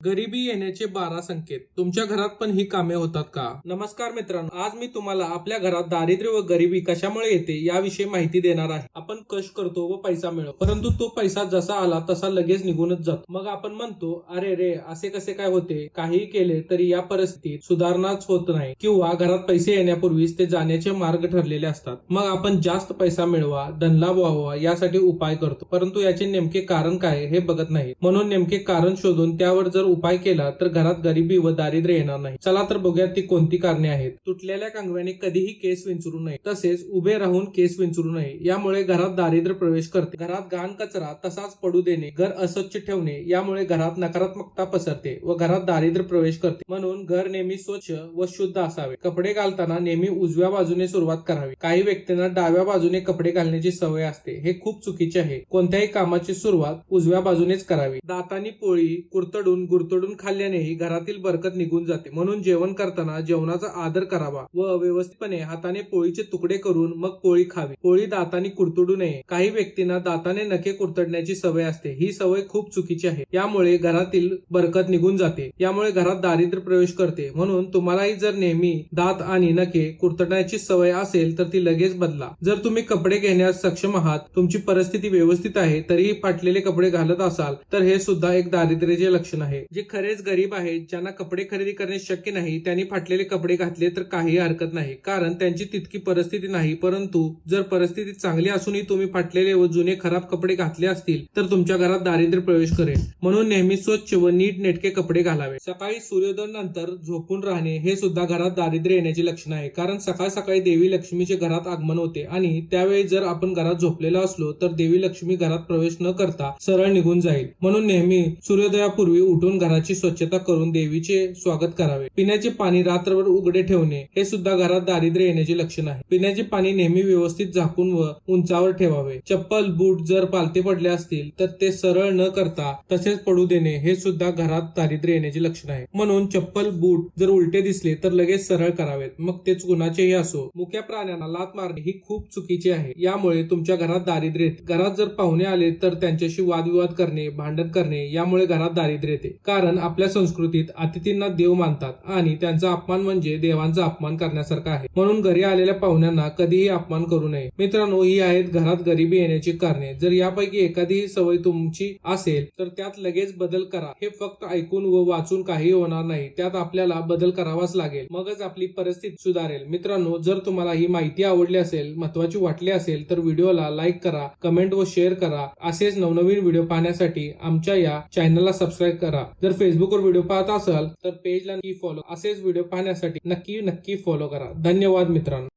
गरिबी येण्याचे बारा संकेत. तुमच्या घरात पण ही कामे होतात का? नमस्कार मित्रांनो आज मी तुम्हाला आपल्या घरात दारिद्र्य व गरिबी कशामुळे येते याविषयी माहिती देणार आहे. आपण कष्ट करतो व पैसा मिळवतो परंतु तो पैसा जसा आला तसा लगेच निघूनच जातो. मग आपण म्हणतो अरे रे असे कसे काय होते? काही केले तरी या परिस्थितीत सुधारणाच होत नाही किंवा घरात पैसे येण्यापूर्वीच ते जाण्याचे मार्ग ठरलेले असतात. मग आपण जास्त पैसा मिळवा धनलाभ व्हावा यासाठी उपाय करतो. परंतु याचे नेमके कारण काय हे बघत नाही. म्हणून नेमके कारण शोधून त्यावर जर उपाय केला तर घरात गरिबी व दारिद्र्य येणार नाही. चला तर बघूया ती कोणती कारणे आहेत. तुटलेल्या कंगव्याने कधीही केस विंचरू नये. तसेच उभे राहून केस विंचरू नये. यामुळे घरात दारिद्र्य प्रवेश करते. घरात घाण कचरा तसाच पडू देणे घर अस्वच्छ ठेवणे यामुळे घरात नकारात्मकता पसरते व घरात दारिद्र्य प्रवेश करते. म्हणून घर नेहमी स्वच्छ व शुद्ध असावे. कपडे घालताना नेहमी उजव्या बाजूने सुरुवात करावी. काही व्यक्तींना डाव्या बाजूने कपडे घालण्याची सवय असते. हे खूप चुकीचे आहे. कोणत्याही कामाची सुरुवात उजव्या बाजूनेच करावी. दातानी पोळी कुरतडून गुरतडून खाल्ल्यानेही घरातील बरकत निघून जाते. म्हणून जेवण करताना जेवणाचा आदर करावा व व्यवस्थितपणे हाताने पोळीचे तुकडे करून मग पोळी खावी. पोळी दाताने कुरतडू नये. काही व्यक्तींना दाताने नखे कुरतडण्याची सवय असते. ही सवय खूप चुकीची आहे. यामुळे घरातील बरकत निघून जाते. यामुळे घरात दारिद्र्य प्रवेश करते. म्हणून तुम्हालाही जर नेहमी दात आणि नखे कुरतडण्याची सवय असेल तर ती लगेच बदला. जर तुम्ही कपडे घेण्यास सक्षम आहात तुमची परिस्थिती व्यवस्थित आहे तरीही फाटलेले कपडे घालत असाल तर हे सुद्धा एक दारिद्र्याचे लक्षण आहे. जे खरेच गरीब आहेत ज्यांना कपडे खरेदी करणे शक्य नाही त्यांनी फाटलेले कपडे घातले तर काही हरकत नाही. कारण त्यांची तितकी परिस्थिती नाही परंतु जर परिस्थिती चांगली असूनही तुम्ही फाटलेले व जुने खराब कपडे घातले असतील तर तुमच्या घरात दारिद्र्य प्रवेश करेल. म्हणून नेहमी स्वच्छ व नीट नेटके कपडे घालावे. सकाळी सूर्योदय नंतर झोपून राहणे हे सुद्धा घरात दारिद्र्य येण्याचे लक्षण आहे. कारण सकाळ सकाळी देवी लक्ष्मीचे घरात आगमन होते आणि त्यावेळी जर आपण घरात झोपलेला असलो तर देवी लक्ष्मी घरात प्रवेश न करता सरळ निघून जाईल. म्हणून नेहमी सूर्योदयापूर्वी उठून घराची स्वच्छता करून देवीचे स्वागत करावे. पिण्याचे पाणी रात्रभर उघडे ठेवणे हे सुद्धा घरात दारिद्र्य येण्याचे लक्षण आहे. पिण्याचे पाणी नेहमी व्यवस्थित झाकून व उंचावर ठेवावे. चप्पल बूट जर पालते पडले असतील तर ते सरळ न करता तसेच पडू देणे हे सुद्धा घरात दारिद्र्य येण्याचे लक्षण आहे. म्हणून चप्पल बूट जर उलटे दिसले तर लगेच सरळ करावेत. मग तेच गुणाचेही असो. मुक्या प्राण्यांना लात मारणे ही खूप चुकीची आहे. यामुळे तुमच्या घरात दारिद्र्य घरात जर पाहुणे आले तर त्यांच्याशी वादविवाद करणे भांडण करणे यामुळे घरात दारिद्र्य येते. कारण आपल्या संस्कृतीत अतिथींना देव मानतात आणि त्यांचा अपमान म्हणजे देवांचा अपमान करण्यासारखा आहे. म्हणून घरी आलेल्या पाहुण्यांना कधीही अपमान करू नये. मित्रांनो ही आहेत घरात गरिबी येण्याची कारणे. जर यापैकी एखादीही सवय तुमची असेल तर त्यात लगेच बदल करा. हे फक्त ऐकून व वाचून काही होणार नाही. त्यात आपल्याला बदल करावाच लागेल. मगच आपली परिस्थिती सुधारेल. मित्रांनो जर तुम्हाला ही माहिती आवडली असेल महत्वाची वाटली असेल तर व्हिडिओला लाईक करा कमेंट व शेअर करा. असेच नवनवीन व्हिडिओ पाहण्यासाठी आमच्या या चॅनलला सबस्क्राईब करा. जर फेसबुकवर व्हिडिओ पाहत असाल तर पेजला नक्की फॉलो असेच व्हिडिओ पाहण्यासाठी नक्की नक्की फॉलो करा. धन्यवाद मित्रांनो.